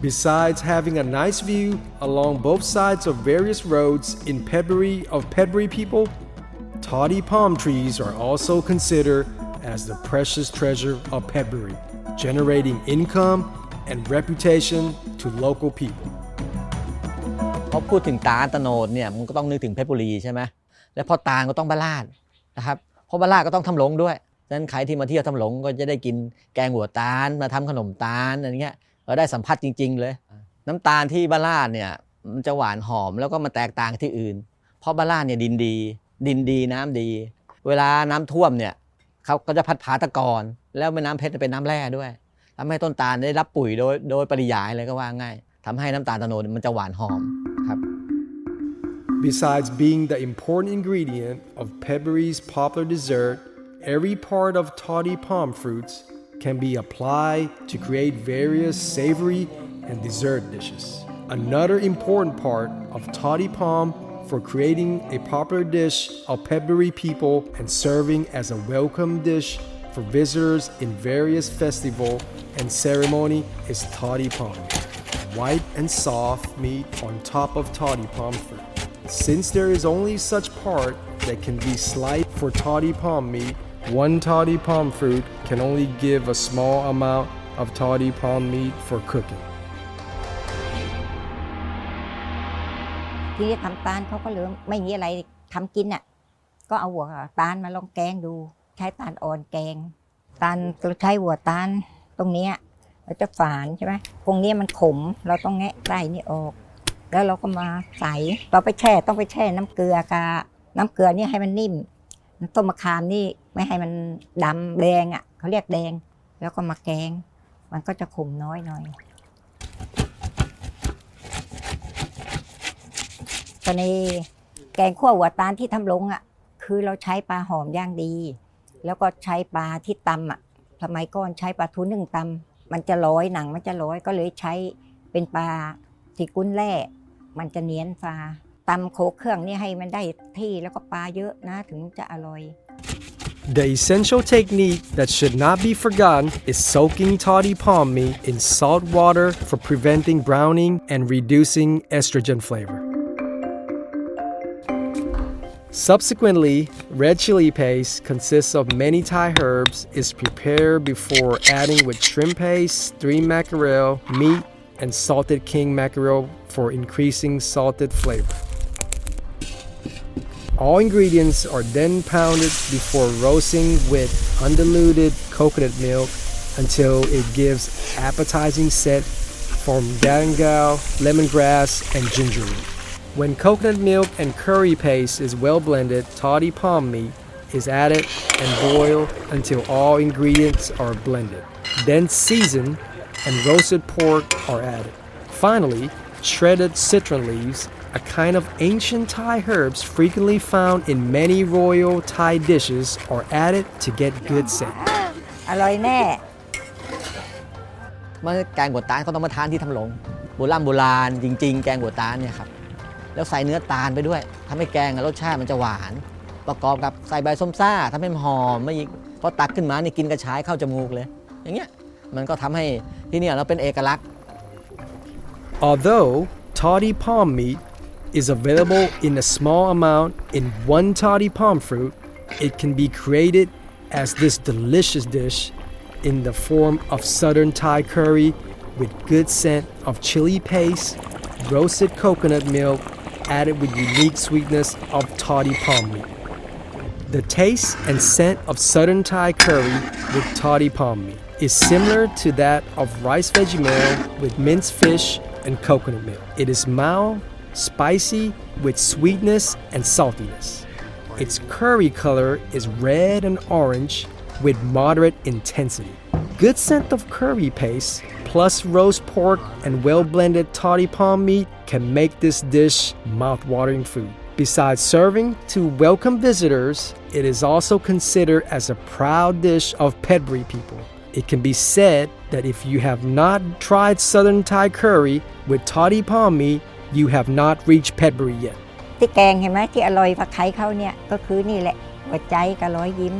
Besides having a nice view along both sides of various roads in Pedbury of Pedbury people, toddy palm trees are also considered as the precious treasure of Pedbury, generating income and reputation to local people. พอพูดถึงตาตโนดเนี่ยมันก็ต้องนึกถึงเพชรบุรีใช่ไหม แล้วพอตาลก็ต้องบ้าลาดนะครับเพราะบ้าลาดก็ต้องทำหลงด้วยดังนั้นใครที่มาเที่ยวทำหลงก็จะได้กินแกงหัวตาลมาทำขนมตาลอะไรเงี้ยเราได้สัมผัสจริง ๆ เลย น้ำตาลที่บ้าลาดเนี่ยมันจะหวานหอมแล้วก็มาแตกต่างที่อื่น เพราะบ้าลาดเนี่ยดินดี ดินดีน้ำดี เวลาน้ำท่วมเนี่ยเขาก็จะพัดผาตะกอนแล้วแม่น้ำเพชรเป็นน้ำแร่ด้วยทำให้ต้นตาลได้รับปุ๋ยโดยโดยปริยายเลยก็ว่าง่ายทำให้น้ำตาลตะโนดมันจะหวานหอมครับ Besides being the important ingredient of Pedbury's popular dessert, every part of toddy palm fruits can be applied to create various savory and dessert dishes. Another important part of toddy palm for creating a popular dish of Pedbury people and serving as a welcome dish for visitors in various festival and ceremony is toddy palm white and soft meat on top of toddy palm fruit. Since there is only such part that can be sliced for toddy palm meat, one toddy palm fruit can only give a small amount of toddy palm meat for cooking. ทีนี้ทำตาลเขาก็เหลือไม่มีอะไรทำกินอะก็เอาหัวตาลมาลองแกงดู ใช้ตาลอ่อนแกง ตาลเราใช้หัวตาลตรงเนี้ยเราจะฝานใช่ไหมตรงนี้มันขม เราต้องแงะไส้นี่ออก แล้วเราก็มาใส่เราไปแช่ต้องไปแช่น้ำเกลือกาน้ำเกลือนี่ให้มันนิ่มน้ำต้มมะขามนี่ไม่ให้มันดำแดงอะเขาเรียกแดง แล้วก็มาแกง มันก็จะขมน้อยหน่อยตอนนี้แกงขั้วหัวตาลที่ทำลงอะ คือเราใช้ปลาหอมย่างดี แล้วก็ใช้ปลาที่ตำอะสมัยก่อนใช้ปลาทูนึ่งตำมันจะร้อยหนังมันจะร้อยก็เลยใช้เป็นปลาที่กุ้นแร่ มันจะเนียนฟ้าตำโคกเครื่องนี่ให้มันได้ที่แล้วก็ปลาเยอะนะถึงจะอร่อย The essential technique that should not be forgotten is soaking toddy palm meat in salt water for preventing browning and reducing estrogen flavor. Subsequently, red chili paste consists of many Thai herbs, is prepared before adding with shrimp paste, three mackerel, meat, and salted king mackerel for increasing salted flavor. All ingredients are then pounded before roasting with undiluted coconut milk until it gives appetizing scent from galangal, lemongrass, and ginger root. When coconut milk and curry paste is well blended, toddy palm meat is added and boiled until all ingredients are blended. Then seasoned and roasted pork are added. Finally, shredded citron leaves, a kind of ancient Thai herbs frequently found in many royal Thai dishes, are added to get good scent. อร่อยแน่เมื่อแกงหัวตาลเขาต้องมาทานที่ทำหลงโบราณโบราณจริง ๆ แกงหัวตาลเนี่ยครับแล้วใส่เนื้อตาลไปด้วยทำให้แกงรสชาติมันจะหวาน ประกอบกับใส่ใบส้มซ่าทำให้มันหอมไม่อีกพอตักขึ้นมานี่กินกระชายเข้าจมูกเลย อย่างเงี้ยมันก็ทำให้ที่เนี่ยเราเป็นเอกลักษณ์ Although toddy palm meat is available in a small amount in one toddy palm fruit, it can be created as this delicious dish in the form of southern Thai curry with good scent of chili paste, roasted coconut milk, added with unique sweetness of toddy palm meat. The taste and scent of southern Thai curry with toddy palm meat is similar to that of rice veggie meal with minced fish and coconut milk. It is mild, spicy, with sweetness and saltiness. Its curry color is red and orange with moderate intensity. Good scent of curry paste plus roast pork and well blended toddy palm meat can make this dish mouth-watering food. Besides serving to welcome visitors, it is also considered as a proud dish of Pedbury people. It can be said that if you have not tried Southern Thai curry with toddy palm meat, you have not reached Pedbury yet. ที่แกงเห็นไหมที่อร่อยผักไข่เขาเนี่ยก็คือนี่แหละหัวใจกับร้อยยิ้ม